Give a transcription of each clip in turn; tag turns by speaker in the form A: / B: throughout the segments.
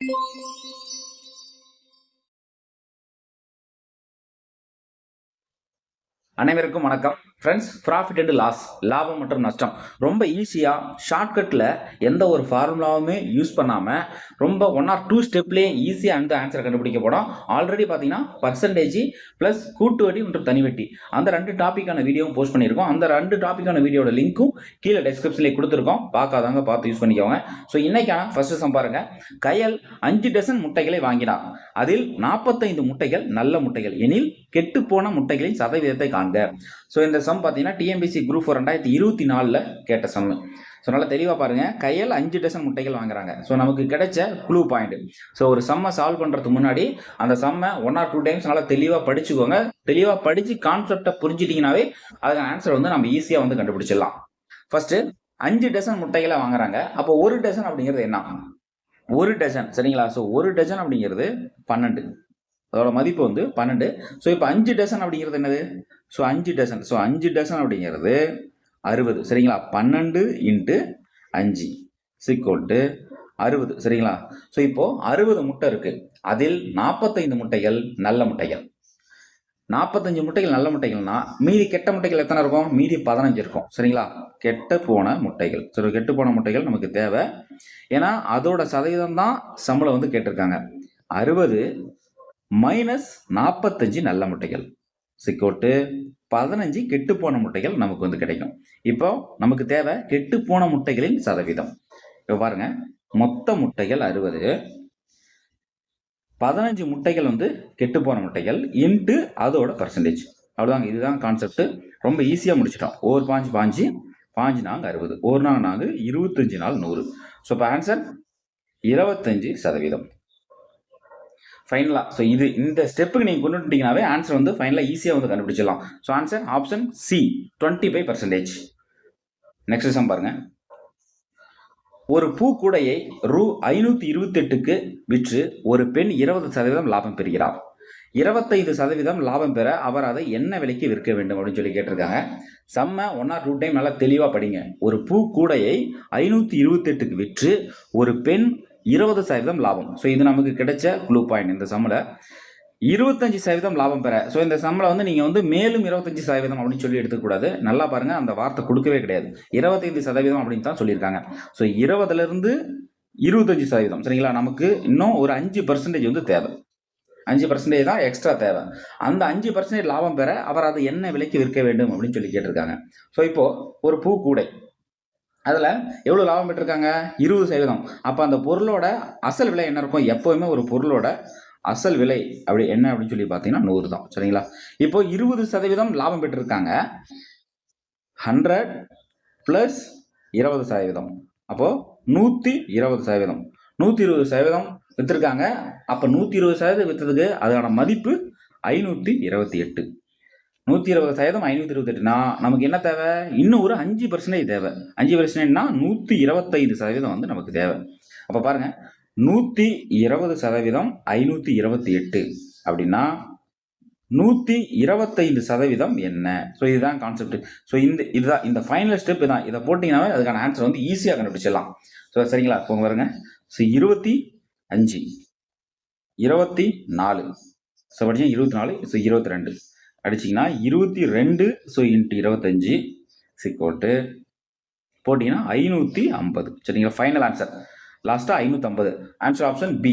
A: Thank you. அனைவருக்கும் வணக்கம். Friends profit and loss லாபம் மற்றும் நஷ்டம். ரொம்ப ஈஸியாக ஷார்ட்கட்டில் எந்த ஒரு ஃபார்முலாவுமே யூஸ் பண்ணாமல் ரொம்ப ஒன் ஆர் டூ ஸ்டெப்லேயே ஈஸியாக அந்த ஆன்சரை கண்டுபிடிக்க போகிறோம் ஆல்ரெடி பார்த்தீங்கன்னா பர்சன்டேஜ் ப்ளஸ் கூட்டு வட்டி மற்றும் தனி வட்டி. அந்த ரெண்டு டாப்பிக்கான வீடியோவும் போஸ்ட் பண்ணியிருக்கோம். அந்த ரெண்டு டாப்பிக்கான வீடியோட லிங்க்கும் கீழே டிஸ்கிரிப்ஷன்லேயே கொடுத்துருக்கோம். பார்க்காதவங்க பார்த்து யூஸ் பண்ணிக்கோங்க. ஸோ இன்றைக்கான ஃபர்ஸ்ட் சம் பாருங்க. கையல் அஞ்சு டசன் முட்டைகளை வாங்கினார். அதில் நாற்பத்தைந்து முட்டைகள் நல்ல முட்டைகள். எனில் கெட்டுப்போன முட்டைகளின் சதவீதத்தை காண்க. ஸோ இந்த சம் பார்த்தீங்கன்னா டிஎம்பிசி குரூப் ஃபோர் ரெண்டாயிரத்தி இருபத்தி நாலில் கேட்ட சம் ஸோ நல்லா தெளிவாக பாருங்கள் கையில் அஞ்சு டசன் முட்டைகள் வாங்குறாங்க. ஸோ நமக்கு கிடைச்ச க்ளூ பாயிண்ட் ஸோ ஒரு சம்மை சால்வ் பண்ணுறதுக்கு முன்னாடி அந்த சம்மை ஒன் ஆர் டூ டைம்ஸ் நல்லா தெளிவாக படிச்சுக்கோங்க. தெளிவாக படித்து கான்செப்டை புரிஞ்சிட்டிங்கனாவே அதுக்கான ஆன்சர் வந்து நம்ம ஈஸியாக வந்து கண்டுபிடிச்சிடலாம். ஃபஸ்ட்டு அஞ்சு டசன் முட்டைகளை வாங்குறாங்க. அப்போ ஒரு டசன் அப்படிங்கிறது என்ன? ஒரு டஜன் சரிங்களா? ஸோ ஒரு டஜன் அப்படிங்கிறது பன்னெண்டு. அதோட மதிப்பு வந்து பன்னெண்டு. ஸோ இப்போ அஞ்சு டசன் அப்படிங்கிறது என்னது? ஸோ அஞ்சு டசன் ஸோ அஞ்சு டசன் அப்படிங்கிறது அறுபது. சரிங்களா? பன்னெண்டு இன்ட்டு அஞ்சு சிக்கோட்டு அறுபது. சரிங்களா? ஸோ இப்போது அறுபது முட்டை இருக்குது அதில் நாற்பத்தைந்து முட்டைகள் நல்ல முட்டைகள். நாற்பத்தஞ்சு முட்டைகள் நல்ல முட்டைகள்னா மீதி கெட்ட முட்டைகள் எத்தனை இருக்கும்? மீதி பதினஞ்சு இருக்கும். சரிங்களா? கெட்ட போன முட்டைகள். சரி கெட்டு போன முட்டைகள் நமக்கு தேவை. ஏன்னா அதோட சதவீதம் தான் சம்பளம் வந்து கேட்டிருக்காங்க. அறுபது மைனஸ் நாற்பத்தஞ்சு நல்ல முட்டைகள். சிக்கோட்டு பதினஞ்சு கெட்டுப்போன முட்டைகள் நமக்கு வந்து கிடைக்கும். இப்போ நமக்கு தேவை கெட்டுப்போன முட்டைகளின் சதவீதம். இப்போ பாருங்க மொத்த முட்டைகள் அறுபது. பதினஞ்சு முட்டைகள் வந்து கெட்டுப்போன முட்டைகள் இன்ட்டு அதோட பர்சன்டேஜ் அவ்வளோதாங்க இதுதான் கான்செப்ட் ரொம்ப ஈஸியாக முடிச்சிட்டோம். ஒரு பாஞ்சு பாஞ்சு பாஞ்சு நாங்க அறுபது. ஒரு நாள் நாங்கள் இருபத்தஞ்சு நாள் நூறு. ஸோ இப்போ ஆன்சர் இருபத்தஞ்சு சதவீதம். ஃபைனலாக ஸோ இது இந்த ஸ்டெப்புக்கு நீங்கள் கொண்டு வந்துட்டீங்கனாவே ஆன்சர் வந்து ஃபைனலாக ஈஸியாக வந்து கண்டுபிடிச்சிடலாம். So answer option C twenty five percentage next sum பாருங்க. ஒரு பூக்கூடையை ரூ ஐநூற்றி இருபத்தெட்டுக்கு விற்று ஒரு பெண் இருபது சதவீதம் லாபம் பெறுகிறார். இருபத்தைந்து சதவீதம் லாபம் பெற அவர் அதை என்ன விலைக்கு விற்க வேண்டும் அப்படின்னு சொல்லி கேட்டிருக்காங்க. செம்ம ஒன் ஆர் டூ டைம் நல்லா தெளிவாக படிங்க. ஒரு பூக்கூடையை ஐநூற்றி இருபத்தெட்டுக்கு விற்று ஒரு பெண் இருபது சதவீதம் லாபம். ஸோ இது நமக்கு கிடைச்ச க்ளூ பாயிண்ட் இந்த சம்மில் இருபத்தஞ்சு சதவீதம் லாபம் பெற. ஸோ இந்த சம்பளம் வந்து நீங்கள் வந்து மேலும் இருபத்தஞ்சு சதவீதம் அப்படின்னு சொல்லி எடுத்துக்கூடாது. நல்லா பாருங்கள் அந்த வார்த்தை கொடுக்கவே கிடையாது. இருபத்தைந்து சதவீதம் அப்படின்னு தான் சொல்லியிருக்காங்க. ஸோ இருபதுலேருந்து இருபத்தஞ்சு சதவீதம். சரிங்களா? நமக்கு இன்னும் ஒரு அஞ்சு பர்சன்டேஜ் வந்து தேவை. அஞ்சு பர்சன்டேஜ் தான் எக்ஸ்ட்ரா தேவை. அந்த அஞ்சு பர்சன்டேஜ் லாபம் பெற அவர் அதை என்ன விலைக்கு விற்க வேண்டும் அப்படின்னு சொல்லி கேட்டிருக்காங்க. ஸோ இப்போது ஒரு பூ கூடை. அதில் எவ்வளோ லாபம் பெற்றிருக்காங்க? இருபது சதவீதம். அப்போ அந்த பொருளோட அசல் விலை என்ன இருக்கும்? எப்போவுமே ஒரு பொருளோட அசல் விலை அப்படி என்ன அப்படின்னு சொல்லி பார்த்தீங்கன்னா நூறு தான். சரிங்களா? இப்போ இருபது சதவீதம் லாபம் பெற்றிருக்காங்க. ஹண்ட்ரட் ப்ளஸ் இருபது சதவீதம். அப்போது நூற்றி இருபது சதவீதம். நூற்றி இருபது சதவீதம் விற்றுருக்காங்க அப்போ நூற்றி இருபது சதவீதம் விற்றதுக்கு அதோட மதிப்பு ஐநூற்றி இருபத்தி எட்டு. நூற்றி இருபது சதவீதம் ஐநூற்றி இருபத்தெட்டுனா நமக்கு என்ன தேவை? இன்னும் ஒரு அஞ்சு பர்சன்டேஜ் தேவை. அஞ்சு பர்சன்டேஜ்னா நூற்றி இருபத்தைந்து சதவீதம் வந்து நமக்கு தேவை. அப்போ பாருங்கள் நூற்றி இருபது சதவீதம் ஐநூற்றி இருபத்தி எட்டு அப்படின்னா நூற்றி இருபத்தைந்து சதவீதம் என்ன? ஸோ இதுதான் கான்செப்ட் ஸோ இந்த இதுதான் இந்த ஃபைனல் ஸ்டெப் தான். இதை போட்டிங்கனாவே அதுக்கான ஆன்சர் வந்து ஈஸியாக கண்டுபிடிச்சிடலாம். ஸோ சரிங்களா? போங்க பாருங்க. ஸோ இருபத்தி அஞ்சு இருபத்தி நாலு. ஸோ படிச்சா இருபத்தி நாலு ஸோ இருபத்தி ரெண்டு. அடிச்சிங்கன்னா இருபத்தி ரெண்டு ஸோ இன்ட்டு இருபத்தஞ்சி சிக்கோட்டு போட்டிங்கன்னா ஐநூற்றி ஐம்பது. சரிங்களா ஃபைனல் ஆன்சர் லாஸ்ட்டாக ஐநூற்றம்பது ஆன்சர் ஆப்ஷன் பி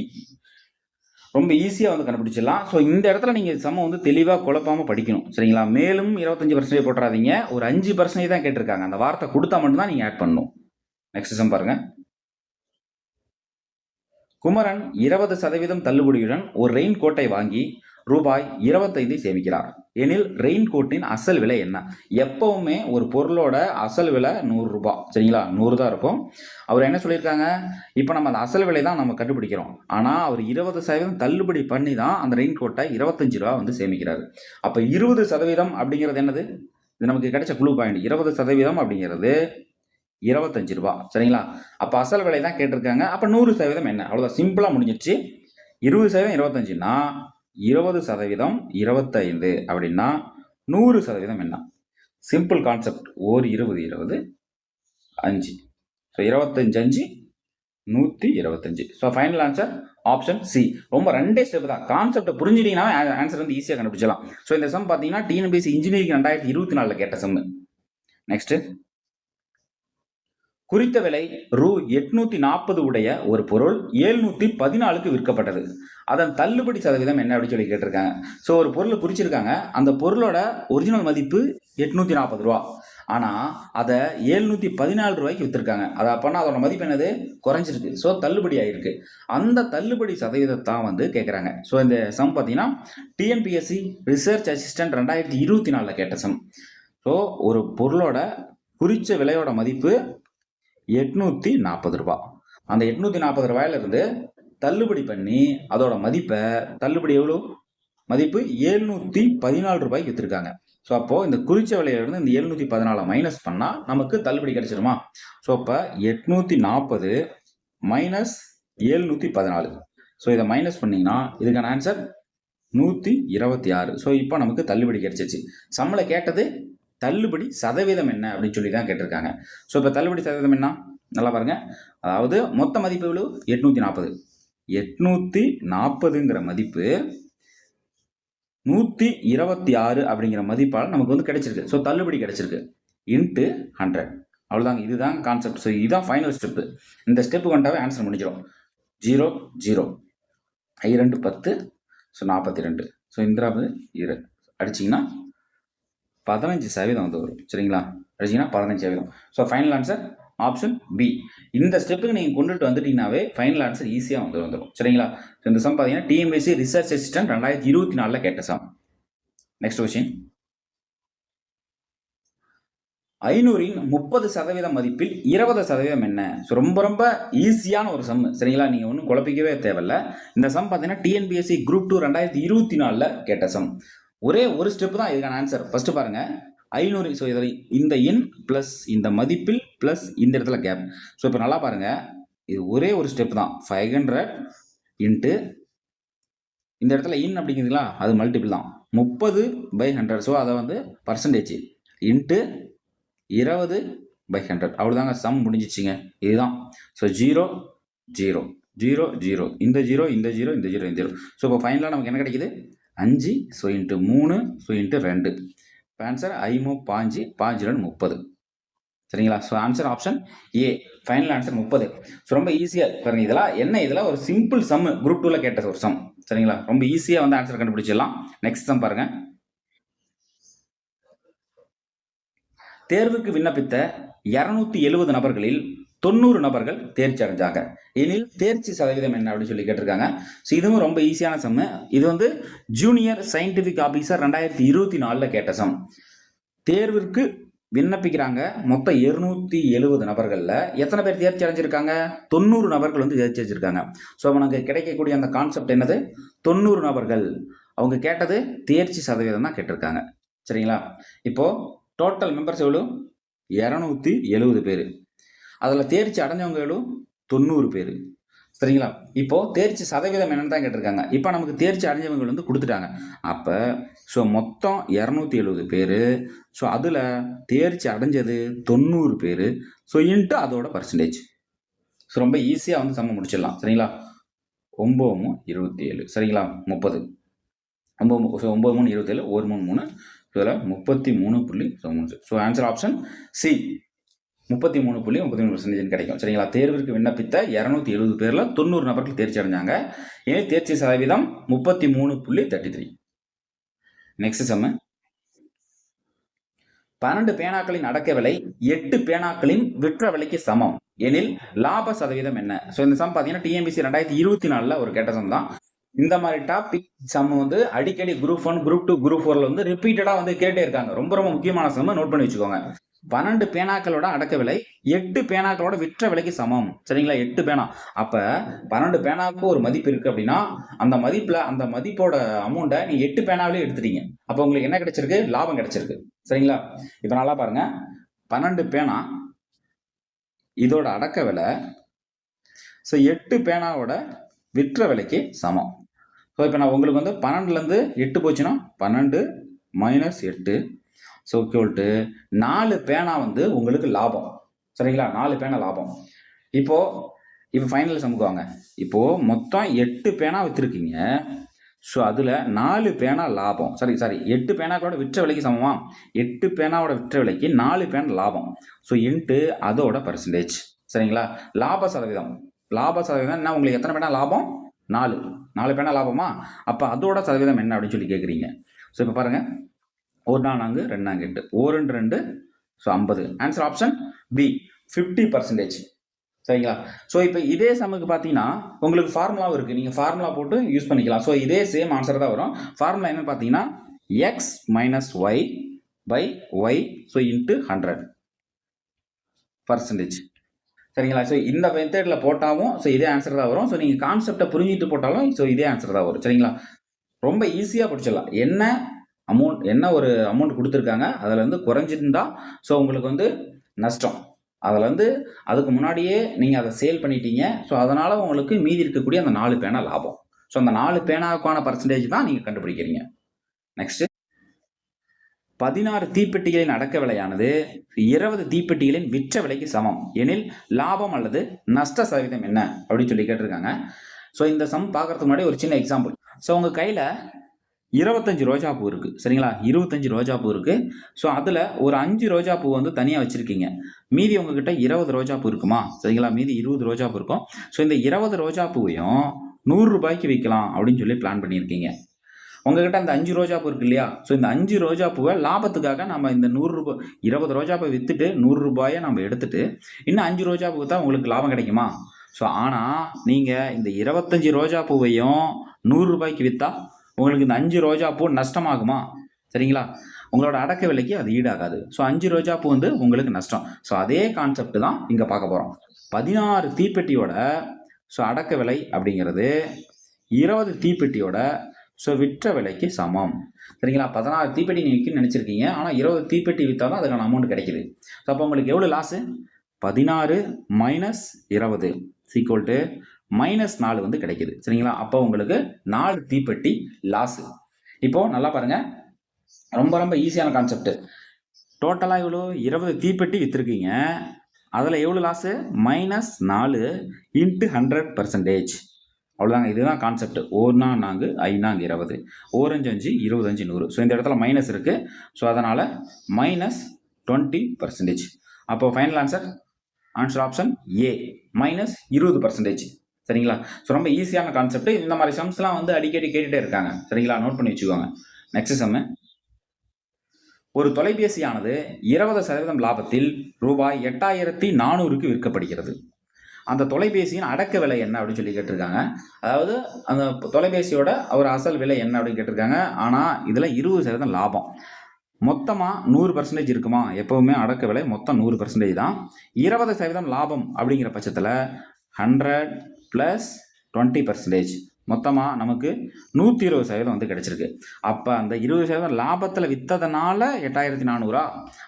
A: ரொம்ப ஈஸியாக வந்து கண்டுபிடிச்சிடலாம். ஸோ இந்த இடத்துல நீங்கள் சமம் வந்து தெளிவாக குழப்பாமல் படிக்கணும். சரிங்களா? மேலும் இருபத்தஞ்சி பர்சன்டேஜ் போட்டுறாதீங்க. ஒரு அஞ்சு பர்சன்டேஜ் தான் கேட்டிருக்காங்க. அந்த வார்த்தை கொடுத்தா மட்டும்தான் நீங்கள் ஆட் பண்ணணும். நெக்ஸ்ட் சம் பாருங்கள் குமரன் இருபது சதவீதம் தள்ளுபடியுடன் ஒரு ரெயின் கோட்டை வாங்கி ரூபாய் இருபத்தைந்து சேமிக்கிறார். எனில் ரெயின் கோட்டின் அசல் விலை என்ன? எப்பவுமே ஒரு பொருளோட அசல் விலை நூறுரூபா சரிங்களா? நூறு தான் இருக்கும். அவர் என்ன சொல்லியிருக்காங்க? இப்போ நம்ம அந்த அசல் விலை தான் நம்ம கண்டுபிடிக்கிறோம். ஆனால் அவர் இருபது சதவீதம் தள்ளுபடி பண்ணி தான் அந்த ரெயின் கோட்டை இருபத்தஞ்சு ரூபா வந்து சேமிக்கிறார். அப்போ இருபது சதவீதம் அப்படிங்கிறது என்னது? இது நமக்கு கிடைச்ச குழு பாயிண்ட் இருபது சதவீதம் அப்படிங்கிறது இருபத்தஞ்சு ரூபா. சரிங்களா? அப்போ அசல் விலை தான் கேட்டிருக்காங்க. அப்போ நூறு சதவீதம் என்ன? அவ்வளோதான் சிம்பிளாக முடிஞ்சிருச்சு. இருபது சதவீதம் இருபத்தஞ்சுன்னா இருபது சதவீதம் இருபத்தைந்து அப்படின்னா நூறு சதவீதம் என்ன? சிம்பிள் கான்செப்ட் ஓர் இருபது இருபது அஞ்சு. ஸோ இருபத்தஞ்சு அஞ்சு நூற்றி இருபத்தஞ்சு so final answer option C ரொம்ப ரெண்டே ஸ்டெப் தான். கான்செப்டை புரிஞ்சிட்டிங்கன்னா ஆன்சர் வந்து ஈஸியாக கண்டுபிடிச்சலாம் ஸோ இந்த சம் பார்த்தீங்கன்னா டிஎன்பிஎஸ்சி இன்ஜினியரிங் ரெண்டாயிரத்தி இருபத்தி நாலில் கேட்ட சம்மு நெக்ஸ்ட்டு குறித்த விலை ரூ எட்நூத்தி நாற்பது உடைய ஒரு பொருள் ஏழ்நூத்தி பதினாலுக்கு விற்கப்பட்டது. அதன் தள்ளுபடி சதவீதம் என்ன அப்படின்னு சொல்லி கேட்டிருக்காங்க. ஸோ ஒரு பொருளை குறிச்சிருக்காங்க. அந்த பொருளோட ஒரிஜினல் மதிப்பு எட்நூத்தி நாற்பது ரூபா. ஆனால் அதை ஏழ்நூத்தி பதினாலு ரூபாய்க்கு விற்றுருக்காங்க அது அப்போனா அதோட மதிப்பு என்னது? குறைஞ்சிருக்கு. ஸோ தள்ளுபடி ஆகிருக்கு அந்த தள்ளுபடி சதவீதத்தான் வந்து கேட்குறாங்க ஸோ இந்த சம் பார்த்தீங்கன்னா டிஎன்பிஎஸ்சி ரிசர்ச் அசிஸ்டன்ட் ரெண்டாயிரத்தி இருபத்தி நாலில் கேட்ட சம் ஸோ ஒரு பொருளோட குறித்த விலையோட மதிப்பு எட்நூற்றி நாற்பது ரூபா. அந்த எட்நூற்றி நாற்பது ரூபாயிலிருந்து தள்ளுபடி பண்ணி அதோட மதிப்பை தள்ளுபடி எவ்வளோ? மதிப்பு எழுநூற்றி பதினாலு ரூபாய்க்கு விற்றுருக்காங்க ஸோ அப்போது இந்த குறிச்ச விலையிலேருந்து இந்த எழுநூற்றி பதினாலை மைனஸ் பண்ணால் நமக்கு தள்ளுபடி கிடைச்சிருமா? ஸோ அப்போ எட்நூற்றி நாற்பது மைனஸ் எழுநூற்றி பதினாலு. ஸோ இதை மைனஸ் பண்ணிங்கன்னா இதுக்கான ஆன்சர் நூற்றி இருபத்தி ஆறு. ஸோ இப்போ நமக்கு தள்ளுபடி கிடைச்சிச்சு சம்பளை கேட்டது தள்ளுபடி சதவீதம் என்ன அப்படின்னு சொல்லி தான் கேட்டிருக்காங்க. ஸோ இப்போ தள்ளுபடி சதவீதம் என்ன? நல்லா பாருங்கள் அதாவது மொத்த மதிப்பு எவ்வளோ எட்நூற்றி நாற்பது எட்நூற்றி நாற்பதுங்கிற மதிப்பு நூற்றி இருபத்தி ஆறு அப்படிங்கிற மதிப்பால் நமக்கு வந்து கிடைச்சிருக்கு. ஸோ தள்ளுபடி கிடைச்சிருக்கு. இன்ட்டு ஹண்ட்ரட் அவ்வளோதாங்க இதுதான் கான்செப்ட் ஸோ இதுதான் ஃபைனல் ஸ்டெப்பு இந்த ஸ்டெப்பு வந்துட்டாவே ஆன்சர் முடிஞ்சிடும். ஜீரோ ஜீரோ ஐ ரெண்டு பத்து. ஸோ நாற்பத்தி ரெண்டு ஸோ இந்திராவது இரு. அடிச்சிங்கன்னா பதினஞ்சு சதவீதம் வந்து வரும். சரிங்களா? அடிச்சிங்கன்னா பதினஞ்சு சதவீதம். So final answer option B இந்த ஸ்டெப்புக்கு நீங்கள் கொண்டுட்டு வந்துட்டீங்கன்னாவே ஃபைனல் ஆன்சர் ஈஸியாக வந்து வந்துடும் சரிங்களா? இந்த சம் பார்த்தீங்கன்னா டிஎம்எஸ்சி ரிசர்ச் அசிஸ்டன்ட் ரெண்டாயிரத்தி இருபத்தி நாலில் கேட்ட சம் நெக்ஸ்ட் கொஸ்டின் ஐநூறின் முப்பது சதவீதம் மதிப்பில் இருபது சதவீதம் என்ன? ஸோ ரொம்ப ரொம்ப ஈஸியான ஒரு சம் சரிங்களா? நீங்கள் ஒன்றும் குழப்பிக்கவே தேவையில்ல. இந்த சம் பார்த்தீங்கன்னா டிஎன்பிஎஸ்சி குரூப் டூ ரெண்டாயிரத்தி இருபத்தி நாலில் கேட்ட சம் ஒரே ஒரு ஸ்டெப் தான் இதுக்கான ஆன்சர் ஃபர்ஸ்ட் பாருங்க ஐநூறு ஸோ இதில் இந்த எண் ப்ளஸ் இந்த மதிப்பில் ப்ளஸ் இந்த இடத்துல கேப் ஸோ இப்போ நல்லா பாருங்க இது ஒரே ஒரு ஸ்டெப் தான். ஃபைவ் ஹண்ட்ரட் இன்ட்டு இந்த இடத்துல இன் அப்படிங்கிறதுங்களா அது மல்டிபிள் தான். முப்பது பை ஹண்ட்ரட் ஸோ அதை வந்து பர்சன்டேஜ் இன்ட்டு இருபது பை ஹண்ட்ரட் அவ்வளோதாங்க சம் முடிஞ்சிச்சிங்க. இதுதான். So zero zero zero zero இந்த ஜீரோ இந்த ஜீரோ இந்த ஜீரோ இந்த ஜீரோ ஸோ இப்போ ஃபைனலாக நமக்கு என்ன கிடைக்குது? அஞ்சு ஸோ இன்ட்டு மூணு ஸோ இன்ட்டு ரெண்டு. இப்போ ஆன்சர் ஐமு பாஞ்சு பாஞ்சு ரெண்டு முப்பது. சரிங்களா? So answer option A final answer முப்பது. ஸோ ரொம்ப ஈஸியாக பாருங்க. இதெல்லாம் என்ன? இதெல்லாம் ஒரு சிம்பிள் சம் குரூப் டூவில் கேட்ட ஒரு சம் சரிங்களா? ரொம்ப ஈஸியாக வந்து ஆன்சர் கண்டுபிடிச்சிடலாம். நெக்ஸ்ட் சம் பாருங்கள் தேர்வுக்கு விண்ணப்பித்த இரநூத்தி எழுபது நபர்களில் தொண்ணூறு நபர்கள் தேர்ச்சி அடைஞ்சாங்க. எனில் தேர்ச்சி சதவீதம் என்ன அப்படின்னு சொல்லி கேட்டிருக்காங்க. ஸோ இதுவும் ரொம்ப ஈஸியான சம்மு இது வந்து ஜூனியர் சயின்டிஃபிக் ஆஃபீஸர் ரெண்டாயிரத்தி இருபத்தி நாலில் கேட்ட சம் தேர்விற்கு விண்ணப்பிக்கிறாங்க மொத்தம் இருநூத்தி எழுபது நபர்களில். எத்தனை பேர் தேர்ச்சி அடைஞ்சிருக்காங்க? தொண்ணூறு நபர்கள் வந்து தேர்ச்சி அடைஞ்சிருக்காங்க. ஸோ அவனுக்கு கிடைக்கக்கூடிய அந்த கான்செப்ட் என்னது? தொண்ணூறு நபர்கள். அவங்க கேட்டது தேர்ச்சி சதவீதம் தான் கேட்டிருக்காங்க. சரிங்களா? இப்போது டோட்டல் மெம்பர்ஸ் எவ்வளோ இரநூத்தி எழுபது பேர். அதில் தேர்ச்சி அடைஞ்சவங்களும் தொண்ணூறு பேர். சரிங்களா? இப்போ தேர்ச்சி சதவீதம் என்னன்னு தான் கேட்டிருக்காங்க. இப்போ நமக்கு தேர்ச்சி அடைஞ்சவங்க வந்து கொடுத்துட்டாங்க. அப்போ ஸோ மொத்தம் இரநூத்தி எழுபது பேர். ஸோ அதில் தேர்ச்சி அடைஞ்சது தொண்ணூறு பேர். ஸோ இன்ட்டு அதோட பர்சன்டேஜ் ஸோ ரொம்ப ஈஸியாக வந்து சம்ம முடிச்சிடலாம். சரிங்களா? ஒம்பது மூணு இருபத்தி ஏழு சரிங்களா? முப்பது. ஒம்பது ஸோ ஒம்பது மூணு இருபத்தேழு ஒரு மூணு மூணு இதில் முப்பத்தி மூணு புள்ளி ஸோ மூணு ஸோ ஆன்சர் ஆப்ஷன் சி முப்பத்தி மூணு புள்ளி முப்பத்தி மூணு பர்சன்டேஜ் கிடைக்கும். சரிங்களா? தேர்விற்கு விண்ணப்பித்த இரநூத்தி எழுபது பேரில் தொண்ணூறு நபர்கள் தேர்ச்சி அடைஞ்சாங்க. ஏன் தேர்ச்சி சதவீதம் முப்பத்தி மூணு புள்ளி தேர்ட்டி த்ரீ நெக்ஸ்ட் செம்மு பன்னெண்டு பேனாக்களின் அடக்க விலை எட்டு பேனாக்களின் விற்ற விலைக்கு சமம். எனில் லாப சதவீதம் என்ன? ஸோ இந்த சம் பார்த்தீங்கன்னா டிஎம்பிசி ரெண்டாயிரத்தி இருபத்தி நாலில் ஒரு கேட்ட சம் தான். இந்த மாதிரி டாபிக் சம் வந்து அடிக்கடி group one group two group ஃபோரில் வந்து ரிப்பீட்டடாக வந்து கேட்டே இருக்காங்க. ரொம்ப ரொம்ப முக்கியமான சம் நோட் பண்ணி வச்சுக்கோங்க. பன்னெண்டு பேனாக்களோட அடக்க விலை எட்டு பேனாக்களோட விற்ற விலைக்கு சமம். சரிங்களா? எட்டு பேனா. அப்போ பன்னெண்டு பேனாவுக்கு ஒரு மதிப்பு இருக்குது அப்படின்னா அந்த மதிப்பில் அந்த மதிப்போட அமௌண்ட்டை நீங்கள் எட்டு பேனாவிலே எடுத்துட்டீங்க. அப்போ உங்களுக்கு என்ன கிடைச்சிருக்கு? லாபம் கிடைச்சிருக்கு. சரிங்களா? இப்போ நல்லா பாருங்க. பன்னெண்டு பேனா இதோட அடக்க விலை ஸோ எட்டு பேனாவோட விற்ற விலைக்கு சமம். ஸோ இப்போ நான் உங்களுக்கு வந்து பன்னெண்டுலேருந்து எட்டு போச்சுன்னா பன்னெண்டு மைனஸ் எட்டு ஸோ டு நாலு பேனா வந்து உங்களுக்கு லாபம். சரிங்களா? நாலு பேனா லாபம். இப்போ இப்போ ஃபைனல் சமுக்கு வாங்க. இப்போது மொத்தம் எட்டு பேனா விற்றுருக்கீங்க ஸோ அதில் நாலு பேனா லாபம். சாரி சாரி எட்டு பேனாக்களோட விற்ற விலைக்கு சமமா? எட்டு பேனாவோட விற்ற விலைக்கு நாலு பேனா லாபம். ஸோ இன்ட்டு அதோட பர்சன்டேஜ் சரிங்களா? லாப சதவீதம். லாப சதவீதம் என்ன? உங்களுக்கு எத்தனை பேனா லாபம்? நாலு. நாலு பேனா லாபமா? அப்போ அதோட சதவீதம் என்ன அப்படின்னு சொல்லி கேட்குறீங்க ஸோ இப்போ பாருங்கள் ஒரு நாள் நான்கு ரெண்டு நான்கு எட்டு. ஒரு ரெண்டு ரெண்டு ஸோ ஐம்பது. Answer option B fifty percentage சரிங்களா? ஸோ இப்போ இதே சமுக்கு பார்த்தீங்கன்னா உங்களுக்கு ஃபார்முலாவும் இருக்குது நீங்கள் ஃபார்முலா போட்டு யூஸ் பண்ணிக்கலாம். ஸோ இதே சேம் ஆன்சர் தான் வரும். ஃபார்முலா என்னன்னு பார்த்தீங்கன்னா X minus Y by Y so into hundred percentage சரிங்களா? ஸோ இந்த மெத்தடில் போட்டாலும் ஸோ இதே ஆன்சர் தான் வரும். ஸோ நீங்கள் கான்செப்டை புரிஞ்சுட்டு போட்டாலும் ஸோ இதே ஆன்சர் தான் வரும். சரிங்களா? ரொம்ப ஈஸியாக பிடிச்சிடலாம். என்ன அமௌண்ட் என்ன ஒரு அமௌண்ட் கொடுத்துருக்காங்க அதில் வந்து குறைஞ்சிருந்தா ஸோ உங்களுக்கு வந்து நஷ்டம். அதில் வந்து அதுக்கு முன்னாடியே நீங்கள் அதை சேல் பண்ணிட்டீங்க ஸோ அதனால் உங்களுக்கு மீதி இருக்கக்கூடிய அந்த நாலு பேனா லாபம். ஸோ அந்த நாலு பேனாவுக்கான பர்சன்டேஜ் தான் நீங்கள் கண்டுபிடிக்கிறீங்க. நெக்ஸ்ட்டு பதினாறு தீப்பெட்டிகளின் அடக்க விலையானது இருபது தீப்பெட்டிகளின் விற்ற விலைக்கு சமம். எனில் லாபம் அல்லது நஷ்ட சதவீதம் என்ன? அப்படின்னு சொல்லி கேட்டிருக்காங்க. ஸோ இந்த சம் பார்க்கறதுக்கு முன்னாடி ஒரு சின்ன எக்ஸாம்பிள் ஸோ உங்கள் கையில் இருபத்தஞ்சி ரோஜா பூ இருக்குது சரிங்களா? இருபத்தஞ்சி ரோஜா பூ இருக்குது ஸோ அதில் ஒரு அஞ்சு ரோஜா பூ வந்து தனியாக வச்சுருக்கீங்க. மீதி உங்ககிட்ட இருபது ரோஜா பூ இருக்குமா? சரிங்களா? மீதி இருபது ரோஜா பூ இருக்கும். ஸோ இந்த இருபது ரோஜா பூவையும் நூறு ரூபாய்க்கு விற்கலாம் அப்படின்னு சொல்லி பிளான் பண்ணியிருக்கீங்க. உங்ககிட்ட அந்த அஞ்சு ரோஜா பூ இருக்கு இல்லையா? ஸோ இந்த அஞ்சு ரோஜா பூவை லாபத்துக்காக நம்ம இந்த நூறுரூபா இருபது ரோஜா விற்றுட்டு நூறு ரூபாயை நம்ம எடுத்துட்டு இன்னும் அஞ்சு ரோஜா பூ தான் உங்களுக்கு லாபம் கிடைக்குமா? ஸோ ஆனால் நீங்கள் இந்த இருபத்தஞ்சி ரோஜா பூவையும் நூறுரூபாய்க்கு விற்றா உங்களுக்கு இந்த அஞ்சு ரோஜா பூ நஷ்டமாகுமா? சரிங்களா? உங்களோட அடக்க விலைக்கு அது ஈடாகாது. ஸோ அஞ்சு ரோஜா பூ வந்து உங்களுக்கு நஷ்டம். ஸோ அதே கான்செப்ட் தான் இங்கே பார்க்க போகிறோம் பதினாறு தீப்பெட்டியோட ஸோ அடக்க விலை அப்படிங்கிறது இருபது தீப்பெட்டியோட ஸோ விற்ற விலைக்கு சமம். சரிங்களா? பதினாறு தீப்பெட்டி நீங்கள் விற்கணும்னு நினச்சிருக்கீங்க. ஆனால் இருபது தீப்பெட்டி விற்றா தான் அதுக்கான அமௌண்ட் கிடைக்குது. ஸோ அப்போ உங்களுக்கு எவ்வளோ லாஸு பதினாறு மைனஸ் இருபது சீக்வல் டு மைனஸ் நாலு வந்து கிடைக்குது. சரிங்களா? அப்போ உங்களுக்கு நாலு தீப்பெட்டி லாஸு இப்போது நல்லா பாருங்கள் ரொம்ப ரொம்ப ஈஸியான கான்செப்ட் டோட்டலாக இவ்வளோ இருபது தீப்பெட்டி விற்றுருக்கீங்க அதில் எவ்வளோ லாஸு மைனஸ் நாலு இன்ட்டு ஹண்ட்ரட் பர்சன்டேஜ் அவ்வளோதாங்க இதுதான் கான்செப்ட் ஓர்னா நான்கு ஐநாங்க இருபது. ஓரஞ்சு அஞ்சு இருபத்தஞ்சு நூறு. ஸோ இந்த இடத்துல மைனஸ் இருக்குது ஸோ அதனால் மைனஸ் டுவெண்ட்டி பர்சன்டேஜ் அப்போது final answer answer option A minus இருபது பர்சன்டேஜ் சரிங்களா? ஸோ ரொம்ப ஈஸியான கான்செப்ட் இந்த மாதிரி சம்ஸ்லாம் வந்து அடிக்கடி கேட்டுகிட்டே இருக்காங்க. சரிங்களா? நோட் பண்ணி வச்சுக்கோங்க. நெக்ஸ்ட் செம்மு ஒரு தொலைபேசியானது இருபது சதவீதம் லாபத்தில் ரூபாய் எட்டாயிரத்தி நானூறுக்கு விற்கப்படுகிறது. அந்த தொலைபேசியின் அடக்க விலை என்ன அப்படின்னு சொல்லி கேட்டிருக்காங்க. அதாவது அந்த தொலைபேசியோட ஒரு அசல் விலை என்ன அப்படின்னு கேட்டிருக்காங்க. ஆனால் இதில் இருபது சதவீதம் லாபம். மொத்தமாக நூறு பர்சன்டேஜ் இருக்குமா? எப்போவுமே அடக்க விலை மொத்தம் நூறு பர்சன்டேஜ் தான். இருபது சதவீதம் லாபம் அப்படிங்கிற பட்சத்தில் ஹண்ட்ரட் ப்ளஸ் டுவெண்ட்டி பர்சன்டேஜ் மொத்தமாக நமக்கு நூற்றி இருபது சதவீதம் வந்து கிடச்சிருக்கு. அப்போ அந்த இருபது சதவீதம் லாபத்தில் விற்றதுனால எட்டாயிரத்தி நானூறா?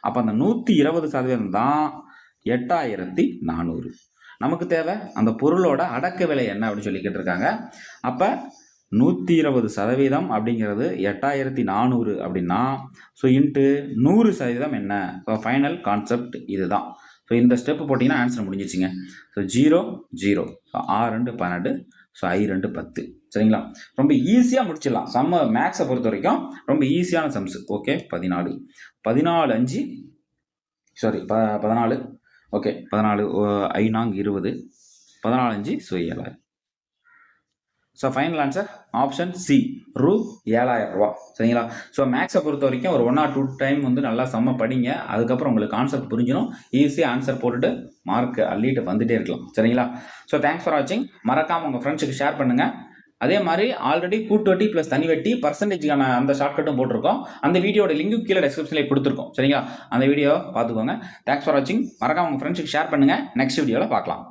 A: அப்போ அந்த நூற்றி இருபது சதவீதம் தான் எட்டாயிரத்தி நானூறு. நமக்கு தேவை அந்த பொருளோட அடக்க விலை என்ன அப்படின்னு சொல்லி கேட்டிருக்காங்க. அப்போ நூற்றி இருபது சதவீதம் அப்படிங்கிறது எட்டாயிரத்தி நானூறு அப்படின்னா ஸோ இன்ட்டு நூறு சதவீதம் என்ன? ஸோ ஃபைனல் கான்செப்ட் இதுதான். ஸோ இந்த ஸ்டெப் போட்டிங்கன்னா ஆன்சர் முடிஞ்சிச்சுங்க. ஸோ ஜீரோ ஜீரோ ஸோ ஆறு ரெண்டு பன்னெண்டு. ஸோ ஐ ரெண்டு பத்து. சரிங்களா? ரொம்ப ஈஸியாக முடிச்சிடலாம். சம்ம மேக்ஸை பொறுத்த வரைக்கும் ரொம்ப ஈஸியான சம்ஸ் ஓகே பதினாலு. பதினாலு அஞ்சு. சாரி ப பதினாலு. ஓகே பதினாலு ஐநாங் இருபது. பதினாலு அஞ்சு ஸோ ஏழாயிரம் so final answer option C ரூ ஏழாயிரம் ரூபா. சரிங்களா? ஸோ மேக்ஸை பொறுத்த வரைக்கும் ஒரு ஒன் ஆர் டூ டைம் வந்து நல்லா செம்ம படிங்க. அதுக்கப்புறம் உங்களுக்கு கான்செப்ட் புரிஞ்சிடும் ஈஸியாக ஆன்சர் போட்டுட்டு மார்க் அள்ளிட்டு வந்துட்டே இருக்கலாம். சரிங்களா? ஸோ தேங்க்ஸ் ஃபார் வாட்சிங் மறக்காமல் உங்கள் ஃப்ரெண்ட்ஸுக்கு ஷேர் பண்ணுங்கள் அதே மாதிரி ஆல்ரெடி கூட்டு வட்டி ப்ளஸ் தனி வட்டி பர்சன்டேஜ்க்கான அந்த ஷார்ட்கட்டும் போட்டிருக்கோம். அந்த வீடியோட லிங்க் கீழே டிஸ்கிரிப்ஷனில் கொடுத்துருக்கோம். சரிங்களா? அந்த வீடியோ பார்த்துக்கோங்க. தேங்க்ஸ் ஃபார் வாட்சிங் மறக்காம உங்கள் ஃப்ரெண்ட்ஸுக்கு ஷேர் பண்ணுங்கள் நெக்ஸ்ட் வீடியோவில் பார்க்கலாம்.